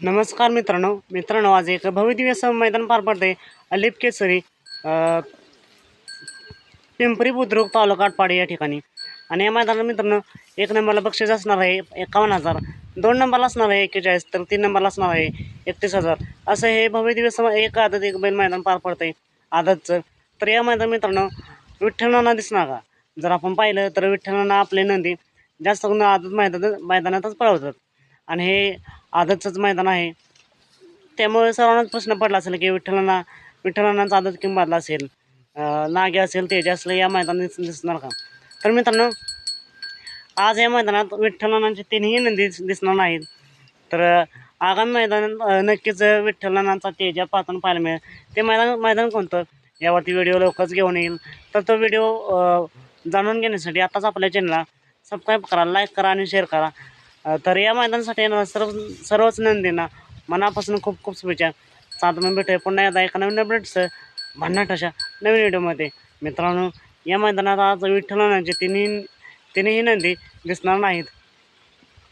नमस्कार मित्रांनो. मित्रांनो आज एक भव्य सम मैदान पार पडते अलिप केसरी पिंपरी बुद्रुक तालुका आटपाडी या ठिकाणी. आणि या मैदानात मित्रांनो एक नंबरला बक्षीस असणार आहे एकावन्न हजार. दोन नंबरला असणार आहे एक्केचाळीस तर तीन नंबरला असणार आहे एकतीस हजार. असं हे भव्य सम एक आदत एक बैल मैदान पार पडते आदतचं. तर या मैदान मित्रांनो विठ्ठलनाना दिसणार का? जर आपण पाहिलं तर विठ्ठलांना आपले नंदी. जास्त करून आदत मैदान मैदानातच पळवतात. आणि हे आदतचंच मैदान आहे. त्यामुळे सर्वांनाच प्रश्न पडला असेल की विठ्ठलांना विठ्ठलांनाच आदत किंमतला असेल? नागे असेल तेजे असेल या मैदानात दिसणार का? तर मित्रांनो आज या मैदानात विठ्ठलांनाचे तिन्ही नंदी दिसणार नाहीत. तर आगामी मैदानात नक्कीच विठ्ठलांचा तेजा पाहताना पाहायला मिळेल ते मैदान मैदान कोणतं? यावरती व्हिडिओ लवकरच घेऊन येईल. तर तो व्हिडिओ जाणून घेण्यासाठी आताच आपल्या चॅनलला सबस्क्राईब करा लाईक करा आणि शेअर करा. तर या मैदानासाठी येणार सर्व सर्वच नंदींना मनापासून खूप खूप शुभेच्छा. सात मग भेटूया. पुन्हा एकदा एका नवीन अपडेट्स भन्नाट अशा नवीन व्हिडिओमध्ये मित्रांनो या मैदानात आज विठ्ठलांचे तिन्ही तिन्ही नंदी दिसणार नाहीत.